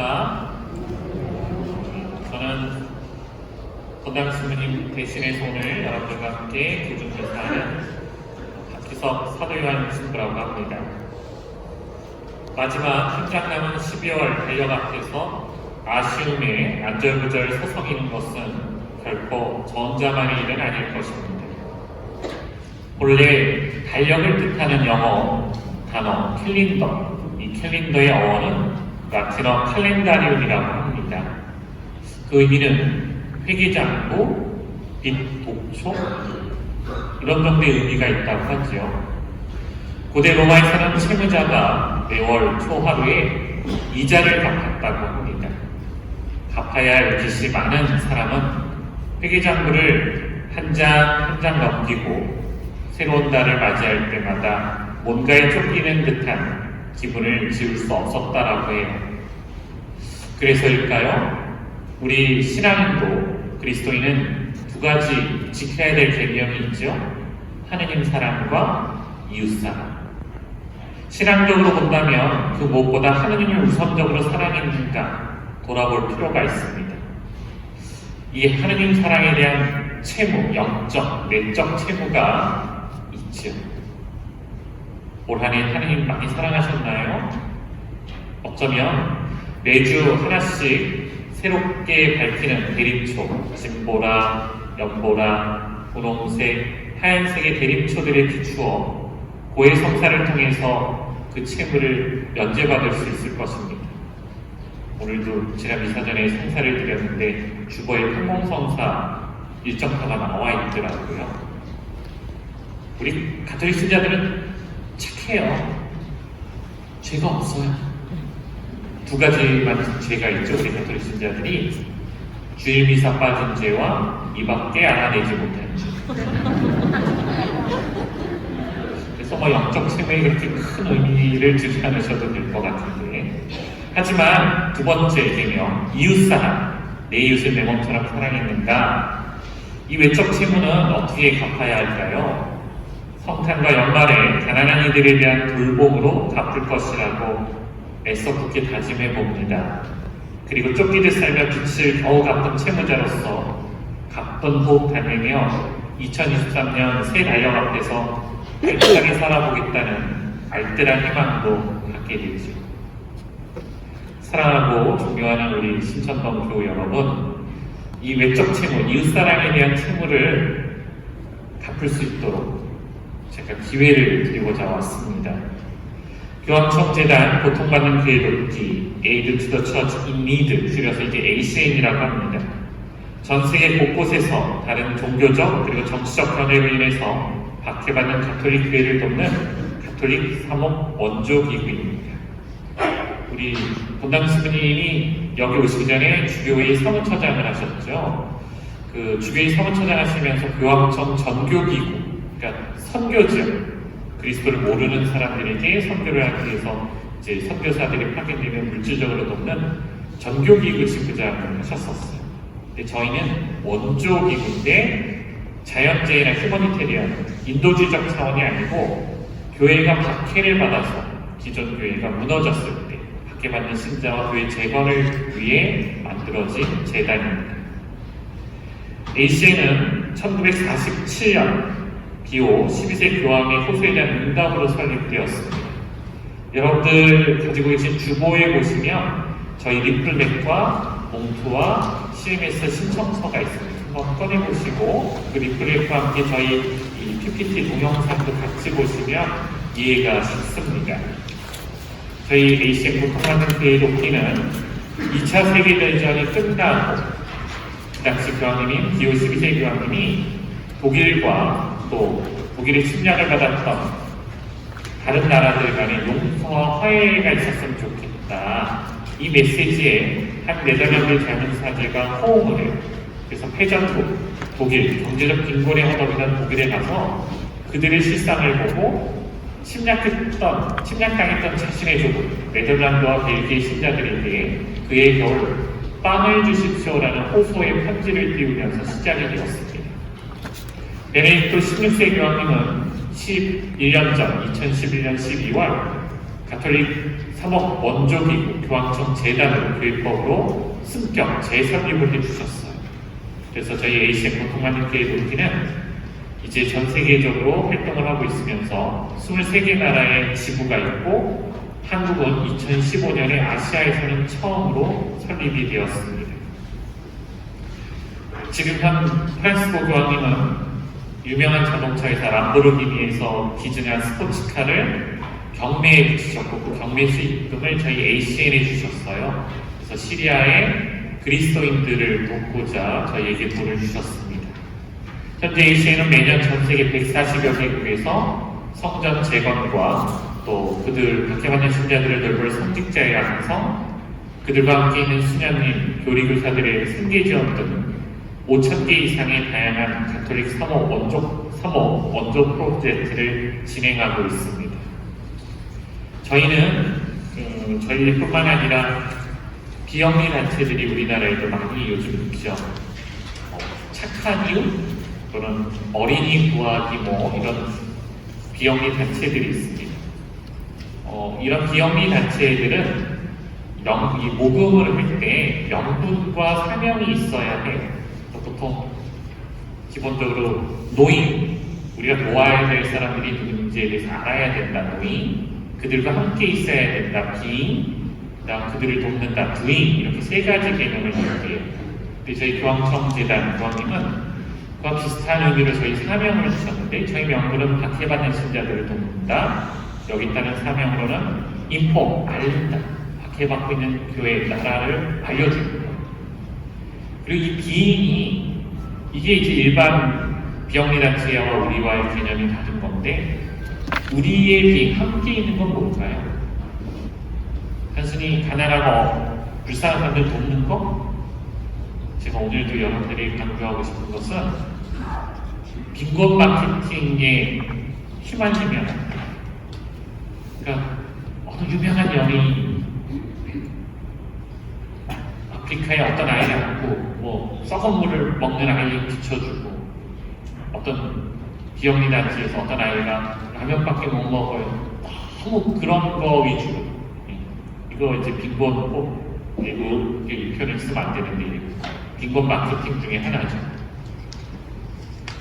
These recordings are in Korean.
안녕하십니까. 저는 본당 신부님 대신해서 오늘 여러분들과 함께 교중교사하는 박기석 사도요한 신부라고 합니다. 마지막 한 장 남은 12월 달력 앞에서 아쉬움에 안절부절 서성이는 것은 결코 전자만의 일은 아닐 것입니다. 본래 달력을 뜻하는 영어 단어 캘린더, 이 캘린더의 어원은 라틴어 칼렌다리움이라고 합니다. 그 의미는 회계장부, 빚 독촉 이런 정도의 의미가 있다고 하지요. 고대 로마에서는 채무자가 매월 초하루에 이자를 갚았다고 합니다. 갚아야 할 빚이 많은 사람은 회계장부를 한 장 한 장 넘기고 새로운 달을 맞이할 때마다 뭔가에 쫓기는 듯한 기분을 지울 수 없었다라고 해요. 그래서일까요? 우리 신앙인도 그리스도인은 두 가지 지켜야 될 개념이 있죠. 하느님 사랑과 이웃 사랑. 신앙적으로 본다면 그 무엇보다 하느님을 우선적으로 사랑했는가 돌아볼 필요가 있습니다. 이 하느님 사랑에 대한 채무, 영적, 내적 채무가 있죠. 올 한해 하느님 많이 사랑하셨나요? 어쩌면 매주 하나씩 새롭게 밝히는 대립초, 진보라, 연보라, 분홍색, 하얀색의 대립초들에 비추어 고해 성사를 통해서 그 채무를 면제받을 수 있을 것입니다. 오늘도 지난 미사전에 성사를 드렸는데 주보에 평공성사 일정표가 나와 있더라고요. 우리 가톨릭 신자들은 착 해요. 죄가 없어요. 두 가지만 죄가 있죠. 우리 가톨릭 신자들이 주일 미사 빠진 죄와 이밖에 알아내지 못한 죄. 그래서 뭐 영적 체면이 그렇게 큰 의미를 두지 않으셔도 될 것 같은데. 하지만 두 번째 개념, 이웃사랑. 내 이웃을 내 몸처럼 사랑했는가? 이 외적 채무는 어떻게 갚아야 할까요? 성탄과 연말에 가난한 이들에 대한 돌봄으로 갚을 것이라고 애써 굳게 다짐해 봅니다. 그리고 쫓기듯 살며 빚을 겨우 갚은 채무자로서 가쁜 호흡 달매며 2023년 새 달력 앞에서 알뜰하게 살아보겠다는 알뜰한 희망도 갖게 되죠. 사랑하고 존경하는 우리 신천동 교우 여러분, 이 외적 채무, 이웃사랑에 대한 채무를 갚을 수 있도록 제가 기회를 드리고자 왔습니다. 교황청재단 고통받는 교회 돕기 to the Church in Need 줄여서 이제 ACN이라고 합니다. 전 세계 곳곳에서 다른 종교적 그리고 정치적 변화로 인해서 박해받는 가톨릭 교회를 돕는 가톨릭 사목 원조 기구입니다. 우리 본당 스님이 여기 오시기 전에 주교회 사무처장을 하셨죠. 그 주교회 사무처장 하시면서 교황청 전교기구, 그러니까 선교죠. 그리스도를 모르는 사람들에게 선교를 하기 위해서 이제 선교사들이 파견되면 물질적으로 돕는 전교기구 지부장을 하셨었어요. 근데 저희는 원조기구인데 자연재해나 휴머니테리언, 인도주의적 차원이 아니고 교회가 박해를 받아서 기존 교회가 무너졌을 때 박해받는 신자와 교회 재건을 위해 만들어진 재단입니다. ACN은 1947년 기호 12세 교황의 호소에 대한 응답으로 설립되었습니다. 여러분들 가지고 계신 주보에 보시면 저희 리플렉과 봉투와 CMS 신청서가 있습니다. 한번 꺼내보시고 그 리플렉과 함께 저희 이 PPT 동영상도 같이 보시면 이해가 쉽습니다. 저희 고통받는 교회 돕기는 2차 세계대전이 끝나고 그 당시 교황님인 기호 12세 교황님이 독일과 또 독일의 침략을 받았던 다른 나라들 간의 용서와 화해가 있었으면 좋겠다. 이 메시지에 한 네덜란드 자문사제가 호응을 해요. 그래서 패전국, 독일, 경제적 빈곤에 허덕이던 독일에 가서 그들의 실상을 보고 침략했던, 침략당했던 자신의 조국, 네덜란드와 벨기에 신자들에게 그의 겨울 빵을 주십시오라는 호소의 편지를 띄우면서 시작이 되었습니다. 베네딕토 16세 교황님은 11년 전, 2011년 12월 가톨릭 3억 원조기구 교황청 재단으로 교회법으로 승격 재설립을 해주셨어요. 그래서 저희 ACM 고통하는교회 높이는 이제 전 세계적으로 활동을 하고 있으면서 23개 나라의 지부가 있고 한국은 2015년에 아시아에서는 처음으로 설립이 되었습니다. 지금 현 프란스코 교황님은 유명한 자동차 회사 람보르기니에서 기증한 스포츠카를 경매에 붙이셨고 그 경매 수익금을 저희 ACN에 주셨어요. 그래서 시리아의 그리스도인들을 돕고자 저희에게 돈을 주셨습니다. 현재 ACN은 매년 전 세계 140여 개국에서 성전 재건과 또 그들 박해받는 신자들을 돌볼 성직자의 양성, 그들과 함께 있는 수녀님, 교리교사들의 생계 지원 등 5,000개 이상의 다양한 가톨릭 사모 원조, 사모 원조 프로젝트를 진행하고 있습니다. 저희는 그, 저희뿐만 아니라 비영리 단체들이 우리나라에도 많이 요즘 있죠. 어, 착한 이웃 또는 어린이 구하기 뭐 이런 비영리 단체들이 있습니다. 어, 이런 비영리 단체들은 영, 이 모금을 할때 명분과 사명이 있어야 해. 보통 기본적으로 노인 우리가 도와야 될 사람들이 누군지에 대해서 알아야 된다. 노인 그들과 함께 있어야 된다. 비인 그 다음 그들을 돕는다. 부인 이렇게 세 가지 개념을 이야기해요. 근데 저희 교황청재단 교황님은 그와 비슷한 의미로 저희 사명을 주셨는데 저희 명분은 박해받는 신자들을 돕는다. 여기 따른 사명으로는 인포 알린다. 박해받고 있는 교회 나라를 알려줍니다. 그리고 이 비인이 이게 이제 일반 비영리 단체와 우리와의 개념이 다른 건데 우리의 비인 함께 있는 건 뭘까요? 단순히 가난하고 불쌍한 사람들 돕는 거? 제가 오늘도 여러분들이 강조하고 싶은 것은 빈곤 마케팅에 휘말리면 그러니까 어느 유명한 연예인 아프리카의 어떤 아이를 안고 뭐 썩은 물을 먹는 아이를 비춰주고 어떤 비영리 단체에서 어떤 아이가 라면밖에 못 먹어요. 너무 그런 거 위주로 예. 이거 이제 빈곤 꼭 이거 이 표현을 쓰면 안 되는데 빈곤 마케팅 중에 하나죠.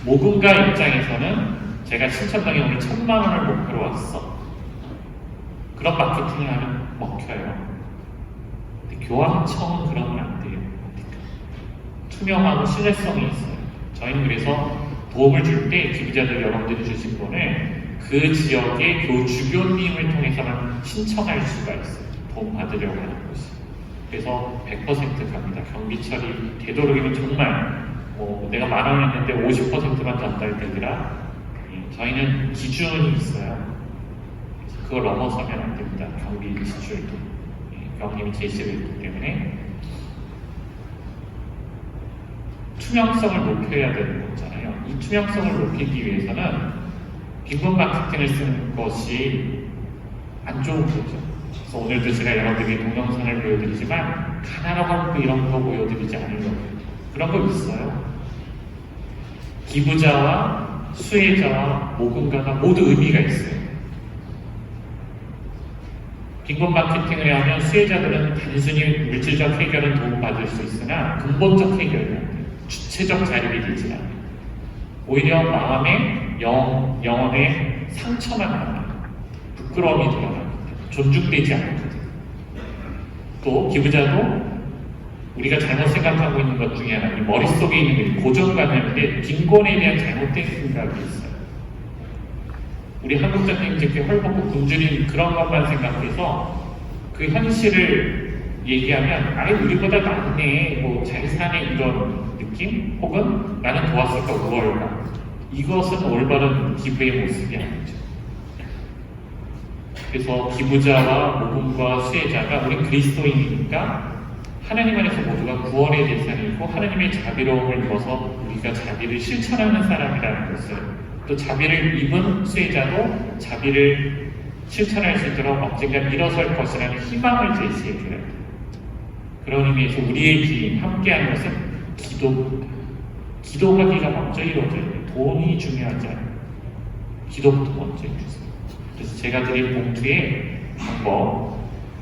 모금가 입장에서는 제가 신천당에 오늘 천만 원을 목표로 왔어. 그런 마케팅을 하면 먹혀요. 교황청은 그러면 안 돼요. 투명하고 신뢰성이 있어요. 저희는 그래서 도움을 줄 때 기부자들 여러분들이 주신 돈을 그 지역의 교 주교님을 통해서만 신청할 수가 있어요. 도움 받으려고 하는 것이. 그래서 100% 갑니다. 경비 처리 되도록이면 정말 뭐 내가 만원 했는데 50%만 전달되더라. 예, 저희는 기준이 있어요. 그걸 넘어서면 안 됩니다. 경비 지출도. 예, 경님이 제시를 했기 때문에 투명성을 높여야 되는 거잖아요. 이 투명성을 높이기 위해서는 빈곤 마케팅을 쓰는 것이 안 좋은 거죠. 그래서 오늘도 제가 여러분에게 동영상을 보여드리지만 가난하고 이런 거 보여드리지 않으려고 그런 거 있어요. 기부자와 수혜자와 모금가가 모두 의미가 있어요. 빈곤 마케팅을 하면 수혜자들은 단순히 물질적 해결은 도움받을 수 있으나 근본적 해결이. 주체적 자립이 되지 않아요. 오히려 마음에 영, 영혼에 상처만 남아요. 부끄러움이 드러납니다. 존중되지 않거든요. 또 기부자도 우리가 잘못 생각하고 있는 것 중에 하나, 이 머릿속에 있는 게 고정관념인데 빈곤에 대한 잘못된 생각이 있어요. 우리 한국적인 이렇게 헐벗고 굶주린 그런 것만 생각해서 그 현실을 얘기하면 아예 우리보다 낫네, 뭐 잘 사네 이런 느낌? 혹은 나는 도왔을까 우월감 이것은 올바른 기부의 모습이 아니죠. 그래서 기부자와 모금과 수혜자가 우리 그리스도인이니까 하나님 안에서 모두가 구원의 대상이고 하나님의 자비로움을 입어서 우리가 자비를 실천하는 사람이라는 것을 또 자비를 입은 수혜자도 자비를 실천할 수 있도록 언젠가 일어설 것이라는 희망을 제시해 줘야 돼요. 그런 의미에서 우리의 기인 함께하는 것은 기도입니다. 기도하기가 먼저 이루어져요. 돈이 중요하지 않아요. 기도부터 먼저 해주세요. 그래서 제가 드린 봉투에 방법.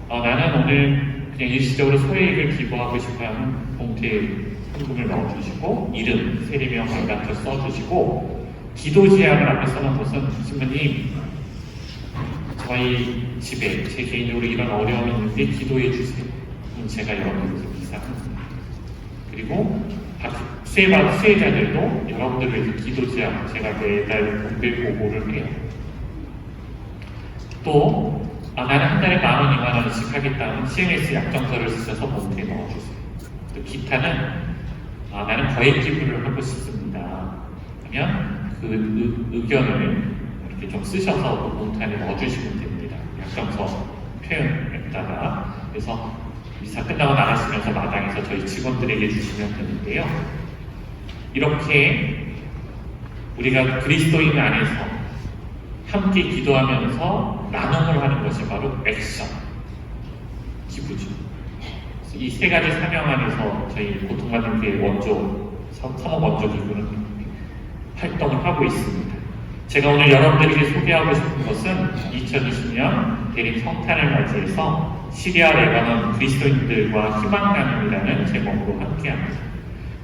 어, 나는 오늘 그냥 일시적으로 소액을 기부하고 싶어 하는 봉투에 현금을 넣어주시고 이름, 세리명, 연락처 써주시고 기도 제약을 앞에 것은 신부님 저희 집에 제 개인적으로 이런 어려움이 있는데 기도해 주세요. 제가 여러분들께 기사합니다. 그리고 수혜자들도 여러분들을 위해서 기도 제약 제가 매달 공배 보고를 해요. 또 아, 나는 한 달에 만 원, 이만 원씩 하겠다는 CMS 약정서를 쓰셔서 봉투에 넣어주세요. 또 기타는 아, 나는 거액 기부를 하고 싶습니다. 하면 그 의, 의견을 이렇게 좀 쓰셔서 안에 넣어주시면 됩니다. 약정서 표현에다가 그래서 미사 끝나고 나가시면서 마당에서 저희 직원들에게 주시면 되는데요. 이렇게 우리가 그리스도인 안에서 함께 기도하면서 나눔을 하는 것이 바로 액션, 기부죠. 이 세 가지 사명 안에서 저희 고통받는 교회 원조, 사목 원조 기구는 활동을 하고 있습니다. 제가 오늘 여러분들에게 소개하고 싶은 것은 2020년 대림 성탄을 맞이해서 시리아 레바논 그리스도인들과 희망 나눔이라는 제목으로 함께합니다.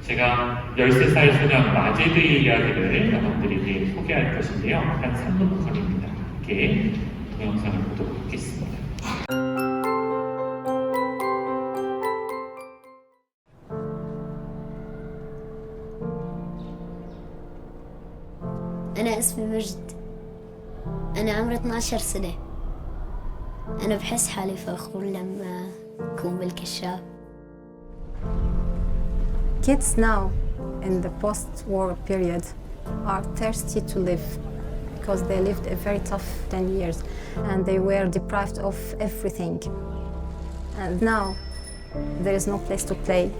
제가 13살 소년 마제드의 이야기를 여러분들에게 소개할 것인데요. 한 3분 전입니다. 함께 동영상을 보도록 하겠습니다. اسمي مجد أنا عمري 12 سنة أنا بحس حالي فخور لما أكون بالكشاف Kids now, in the post-war period, are thirsty to live because they lived a very tough 10 years and they were deprived of everything. And now, there is no place to play,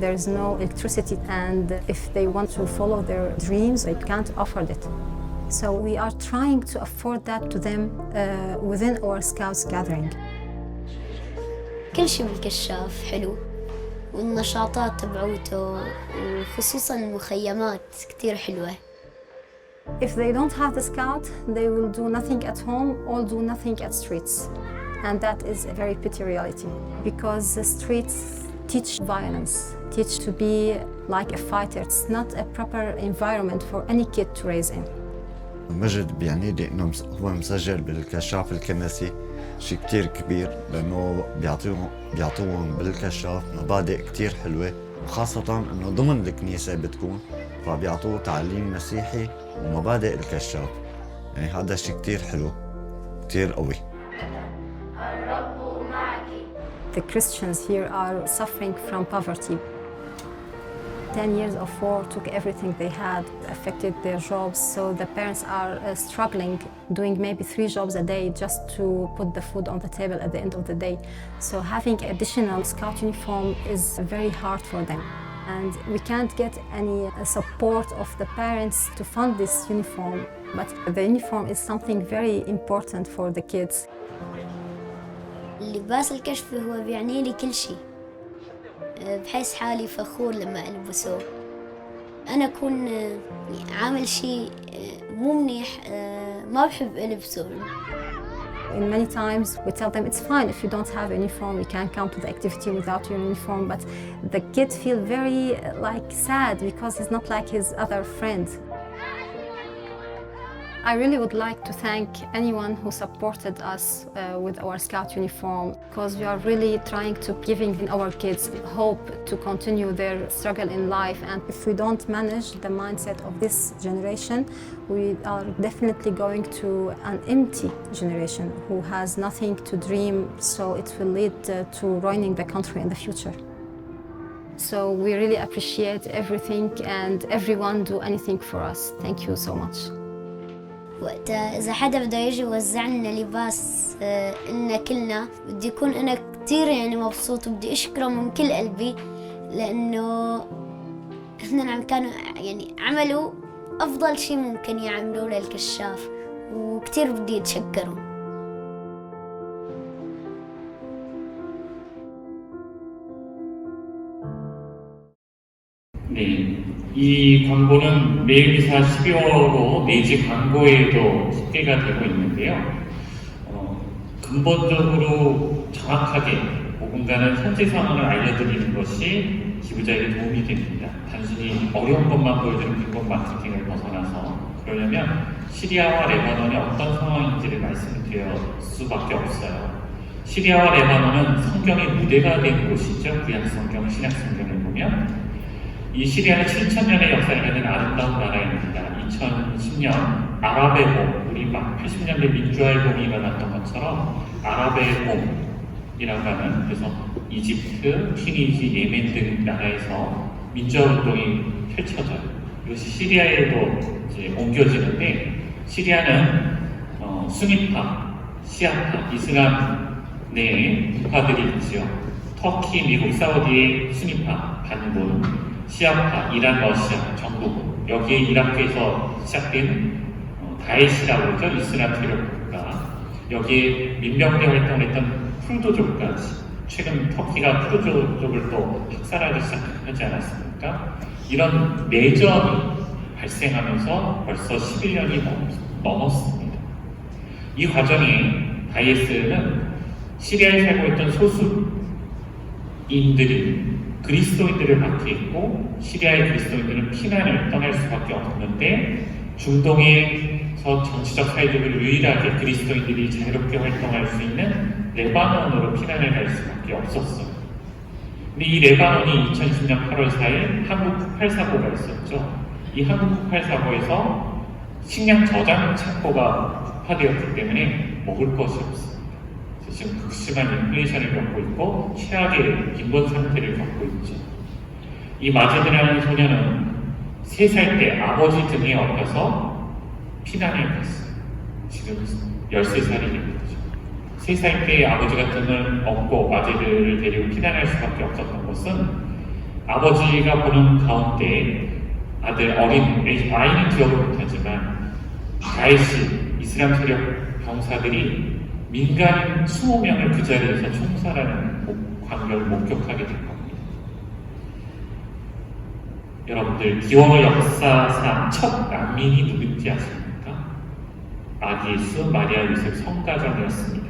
there is no electricity, and if they want to follow their dreams, they can't afford it. So we are trying to afford that to them uh, within our Scouts gathering. كل شي بالكشاف حلو والنشاطات تبعوته وخصوصا المخيمات كتير حلوة If they don't have the scout, they will do nothing at home or do nothing at streets. And that is a very pity reality because the streets teach violence, teach to be like a fighter. It's not a proper environment for any kid to raise in. مجد بيعني لي انه هو مسجل بالكشاف الكنسي. شيء كتير كبير لأنه بيعطيهم بيعطوهم بالكشاف مبادئ كتير حلوة وخاصة إنه ضمن الكنيسة بتكون فبيعطوه تعليم مسيحي ومبادئ الكشاف. يعني هذا شيء كتير حلو كتير قوي. The Christians here are suffering from poverty. 10 years of war took everything they had, affected their jobs, so the parents are uh, struggling, doing maybe three jobs a day just to put the food on the table at the end of the day. So having additional scout uniform is very hard for them. And we can't get any uh, support of the parents to fund this uniform, but the uniform is something very important for the kids. اللباس الكشفي هو بيعني لي كل شي أه، بحس حالي فخور لما ألبسه أنا أكون أه، عامل شي أه، مو منيح أه، ما بحب ألبسه And many times we tell them it's fine if you don't have a uniform, you can come to the activity without your uniform. But the kid feel very uh, like sad because he's not like his other friends. I really would like to thank anyone who supported us uh, with our scout uniform because we are really trying to giving our kids hope to continue their struggle in life. And if we don't manage the mindset of this generation we are definitely going to an empty generation who has nothing to dream. So it will lead uh, to ruining the country in the future. So we really appreciate everything and everyone do anything for us. Thank you so much وقتها. إذا حدا بده يجي يوزع لنا لباس آه، إلنا كلنا. بدي يكون أنا كتير يعني مبسوط وبدي أشكره من كل قلبي لأنه هن عم كانوا يعني عملوا أفضل شي ممكن يعملوه للكشاف وكتير بدي أتشكرهم 네. 이 광고는 매일기사 12월호 내지 광고에도 소개가 되고 있는데요. 어, 근본적으로 정확하게 누군가는 현재 상황을 알려드리는 것이 기부자에게 도움이 됩니다. 단순히 어려운 것만 보여주는 빈곤 마케팅을 벗어나서 그러려면 시리아와 레바논이 어떤 상황인지를 말씀드릴 수밖에 없어요. 시리아와 레바논은 성경의 무대가 된 곳이죠. 구약 성경, 신약 성경을 보면 이 시리아는 7천년의 역사를 가진 아름다운 나라입니다. 2010년 아랍의 봄, 우리 막 80년대 민주화의 봄이 일어났던 것처럼 아랍의 봄이라고 하는 그래서 이집트, 튀니지, 예멘 등 나라에서 민주화 운동이 펼쳐져요. 이것이 시리아에도 이제 옮겨지는데 시리아는 어, 수니파, 시아파, 이슬람 내에 국가들이 있지요. 터키, 미국, 사우디의 수니파, 반군, 시아파, 이란, 러시아, 정부 여기에 이라크에서 시작된 어, 다에시라고 그러죠. 이슬람 세력국가 여기에 민병대 활동을 했던 쿠르드족까지 최근 터키가 쿠르드족을 또 학살하기 시작하지 않았습니까? 이런 내전이 발생하면서 벌써 11년이 넘었습니다. 이 과정에 다이에스는 시리아에 살고 있던 소수인들이 그리스도인들을 박해했고 시리아의 그리스도인들은 피난을 떠날 수밖에 없는데 중동에서 정치적 사회적으로 유일하게 그리스도인들이 자유롭게 활동할 수 있는 레바논으로 피난을 갈 수밖에 없었어요. 근데 이 레바논이 2010년 8월 4일 한국 폭발 사고가 있었죠. 이 한국 폭발 사고에서 식량 저장 창고가 폭파되었기 때문에 먹을 것이. 그래서 지금 극심한 인플레이션을 겪고 있고 최악의 빈곤 상태를 겪고 있죠. 이 마제드라는 소녀는 3살 때 아버지 등에 업혀서 피난을 갔어요. 지금 13살이겠죠. 3살 때 아버지가 등을 업고 마제드를 데리고 피난할 수밖에 없었던 것은 아버지가 보는 가운데 아들 어린 아이는 기억을 못하지만 다이시 이슬람 세력 병사들이 민간 20명을 그 자리에서 총살하는 목- 광경을 목격하게 된 겁니다. 여러분들 기원의 역사상 첫 난민이 누군지 아십니까? 예수 마리아 요셉 성가정이었습니다.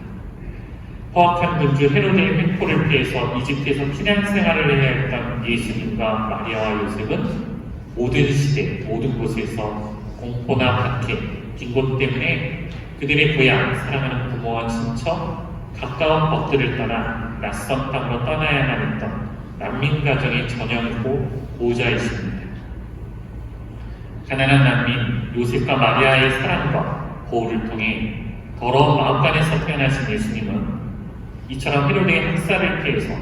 포악한 군주 헤로데의 횡포를 피해서 이집트에서 피난 생활을 해야 했던 예수님과 마리아와 요셉은 모든 시대, 모든 곳에서 공포나 박해, 빈곤 때문에 그들의 고향, 사랑하는 부모와 친척, 가까운 법들을 떠나 낯선 땅으로 떠나야만 했던 난민 가정의 전형이고 보호자이십니다. 가난한 난민 요셉과 마리아의 사랑과 보호를 통해 더러운 마음간에서 태어나신 예수님은 이처럼 헤로데의 학살을 피해서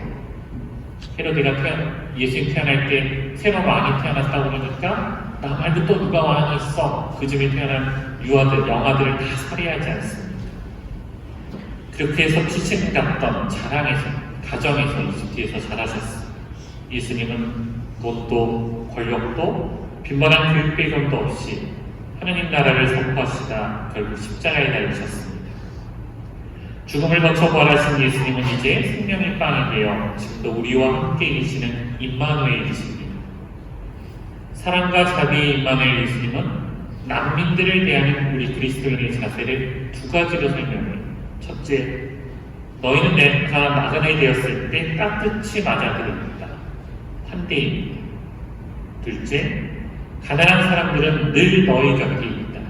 헤로데가 태어, 예수님 태어날 때 새로 왕이 태어났다고 그러니까 나 말고 또 누가 왕이 있어 그 집에 태어난 유아들, 영아들을 다 살해하지 않습니다. 그렇게 해서 피신갔던 자랑에서 가정에서 이집트에서 자라셨어요. 예수님은 돈도 권력도 빈번한 교육 배경도 없이 하느님 나라를 선포하시다 결국 십자가에 달리셨습니다. 죽음을 거쳐 부활하신 예수님은 이제 생명의 빵이 되어 지금도 우리와 함께 계시는 임마누엘이십니다. 사랑과 임마누엘 예수님은 난민들을 대하는 우리 그리스도인의 자세를 두 가지로 설명해요. 첫째, 너희는 내가 나그네 되었을 때 따뜻이 맞아들입니다. 환대입니다. 둘째, 가난한 사람들은 늘 너희 곁에 있다.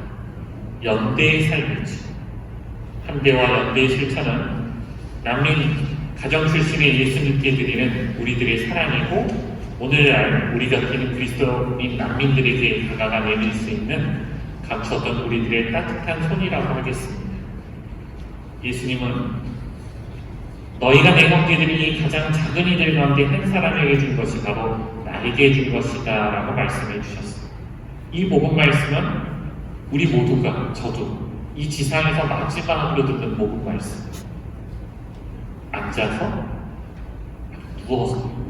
연대의 삶이지. 한대와 연대의 실천은 난민 가정 출신의 예수님께 드리는 우리들의 사랑이고 오늘날 우리 곁에 있는 그리스도인 난민들에게 다가가 내밀 수 있는 감추었던 우리들의 따뜻한 손이라고 하겠습니다. 예수님은 너희가 내 형제들이 가장 작은 이들 가운데 한 사람에게 준 것이 바로 나에게 준 것이다 라고 말씀해 주셨습니다. 이 복음 말씀은 우리 모두가 저도 이 지상에서 마지막으로 듣는 복음 말씀 앉아서 누워서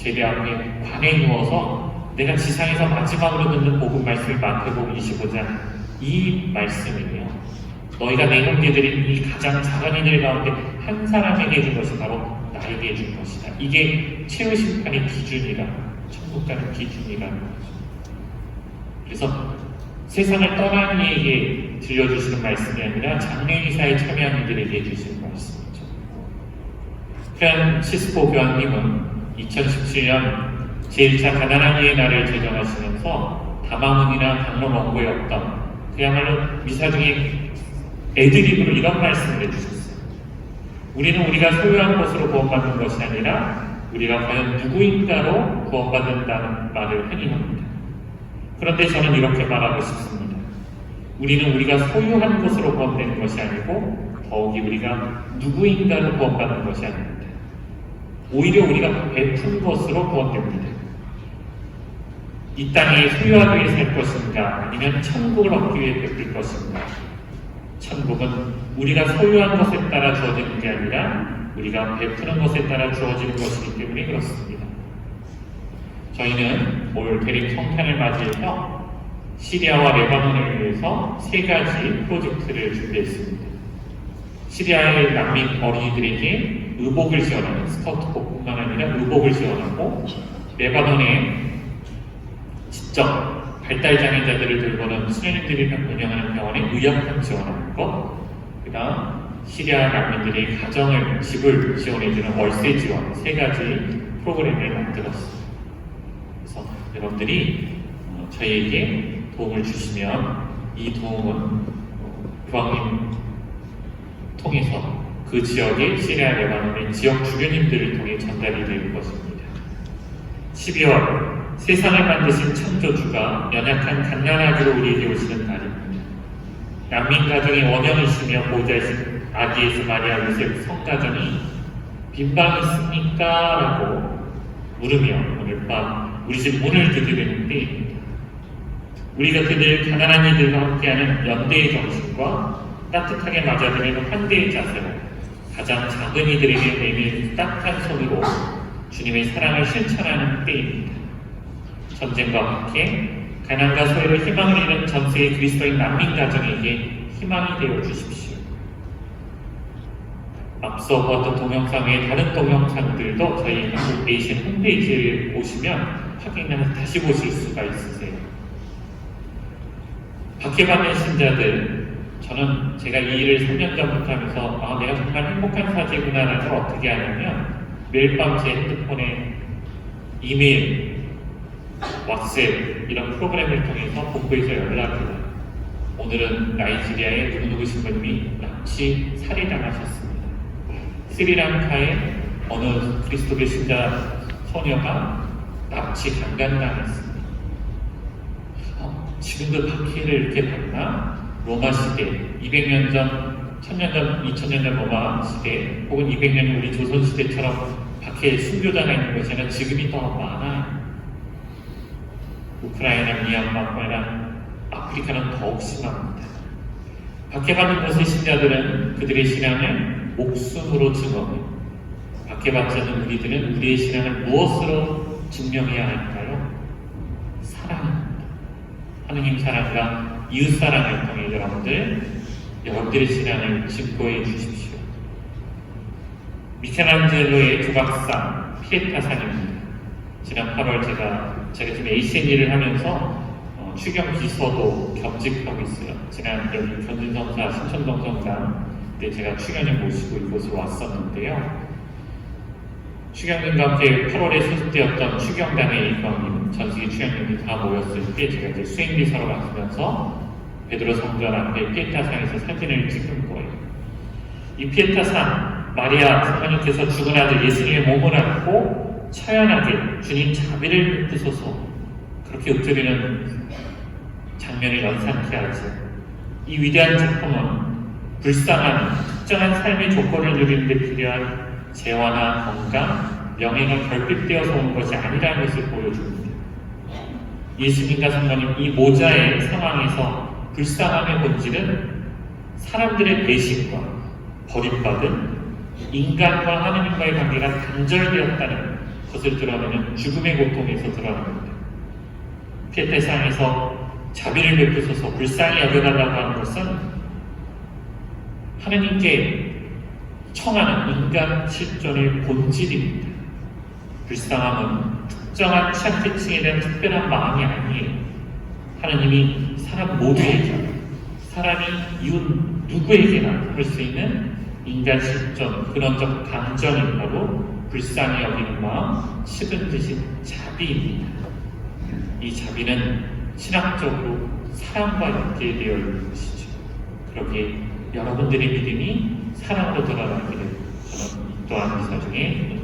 앞에 관에 누워서 내가 지상에서 마지막으로 듣는 복음 말씀을 마태복음 25장 이 말씀이에요. 너희가 내 형제들인 이 가장 작은 이들 가운데 한 사람에게 준 것이 바로 나에게 준 것이다. 이게 최후 심판의 기준이라 천국 가는 기준이라는 거죠. 그래서 세상을 떠난 이에게 들려주시는 말씀이 아니라 장례이사에 참여한 이들에게 해주시는 말씀이죠. 프란시스코 교황님은 2017년 제1차 가난한 이의 날을 제정하시면서 다마문이나 강로 먼고에 없던 그야말로 미사 중에 애드립으로 이런 말씀을 해주셨어요. 우리는 우리가 소유한 것으로 구원받는 것이 아니라 우리가 과연 누구인가로 구원받는다는 말을 흔히 합니다. 그런데 저는 이렇게 말하고 싶습니다. 우리는 우리가 소유한 것으로 구원되는 것이 아니고 더욱이 우리가 누구인가로 구원받는 것이 아닙니다. 오히려 우리가 베푼 것으로 구원됩니다. 이 땅에 소유하기 위해 살 것인가 아니면 천국을 얻기 위해 베풀 것인가 천국은 우리가 소유한 것에 따라 주어지는 게 아니라 우리가 베푸는 것에 따라 주어지는 것이기 때문에 그렇습니다. 저희는 올 대립 성탄을 맞이해서 시리아와 레바논을 위해서 세 가지 프로젝트를 준비했습니다. 시리아의 난민 어린이들에게 의복을 지원하는 스카우트복뿐만 아니라 의복을 지원하고 레바논에 직접 발달 장애자들을 돌보는 수련인들이 운영하는 병원에 의약품 지원하는 것, 그 다음 시리아 난민들의 가정을, 집을 지원해주는 월세 지원 세 가지 프로그램을 만들었습니다. 그래서 여러분들이 어, 저희에게 도움을 주시면 이 도움은 어, 교황님 통해서 그 지역의 시리아 레바논의 지역 주변인들을 통해 전달이 될 것입니다. 12월 세상을 만드신 창조주가 연약한 갓난아기로 우리에게 오시는 날입니다. 난민 가정의 원형이시며 보호자이신 아기 예수 마리아 요셉 성가정이 빈방 있습니까? 라고 물으며 오늘 밤 우리 집 문을 두드리는 때입니다. 우리가 그들 가난한 이들과 함께하는 연대의 정신과 따뜻하게 맞아들이는 환대의 자세로 가장 작은 이들에게 내밀 따뜻한 손으로 주님의 사랑을 실천하는 때입니다. 전쟁과 함께 가난과 소외로 희망을 잃은 전 세계 그리스도인 난민 가정에게 희망이 되어 주십시오. 앞서 보았던 동영상 외에 다른 동영상들도 저희 한국 네이션 홈페이지에 보시면 확인해서 다시 보실 수가 있으세요. 박해받는 신자들, 저는 제가 이 일을 3년 전부터 하면서 아, 내가 정말 행복한 사제구나라는 걸 어떻게 아냐면 매일 밤 제 핸드폰에 이메일, 왓츠앱 이런 프로그램을 통해서 본부에서 와요. 오늘은 나이지리아의 누구누구 신부님이 납치 살해당하셨습니다. 스리랑카의 어느 그리스도교 신자 소녀가 납치 강간당했습니다. 어, 지금도 박해를 이렇게 받나? 로마 시대, 200년 전, 1000년 전, 2000년 전 로마 시대, 혹은 200년 우리 조선 시대처럼 박해 순교자가 있는 아니라 지금이 더 많아요. 우크라이나, 미얀마, 포에나 아프리카는 더욱 심합니다. 박해받는 곳의 신자들은 그들의 신앙을 목숨으로 증언해 박해받지 않는 우리들은 우리의 신앙을 무엇으로 증명해야 할까요? 사랑입니다. 하느님 사랑과 이웃 사랑을 통해 여러분들 여러분들의 신앙을 증거해 주십시오. 미켈란젤로의 조각상 피에타상입니다. 지난 8월 제가 제가 지금 ACN일을 하면서 어, 추경 비서도 겸직하고 있어요. 지난 여기 견진성사 신천동성당 때 제가 추경을 모시고 이곳으로 왔었는데요. 추경님과 함께 8월에 소집되었던 추경단의 일광님, 전시기 추경님이 다 모였을 때 제가 이제 수행비서로 맡으면서 베드로 성전 앞에 피에타상에서 사진을 찍은 거예요. 이 피에타상 마리아 사모님께서 죽은 아들 예수님의 몸을 안고 처연하게 주님 자비를 베푸소서 그렇게 읊조리는 장면을 연상케 하죠. 이 위대한 작품은 불쌍한 특정한 삶의 조건을 누리는 데 필요한 재화나 건강, 명예가 결핍되어서 온 것이 아니라는 것을 보여줍니다. 예수님과 성모님 이 모자의 상황에서 불쌍함의 본질은 사람들의 배신과 버림받은 인간과 하느님과의 관계가 단절되었다는 것을 드러내는 죽음의 고통에서 드러납니다. 피에테상에서 자비를 베푸소서 불쌍히 여겨달라고 하는 것은 하느님께 청하는 인간 실존의 본질입니다. 불쌍함은 특정한 취약계층에 대한 특별한 마음이 아니에요. 하나님이 사람 모두에게 사람이 이웃 누구에게나 할수 있는 인간 실존 근원적 감정이 바로 불쌍히 여기는 마음 식은 듯이 자비입니다. 이 자비는 신학적으로 사랑과 연계되어 있는 것이죠. 그러기에 여러분들의 믿음이 사랑으로 돌아가기를 저는 이 또한 이 사 중에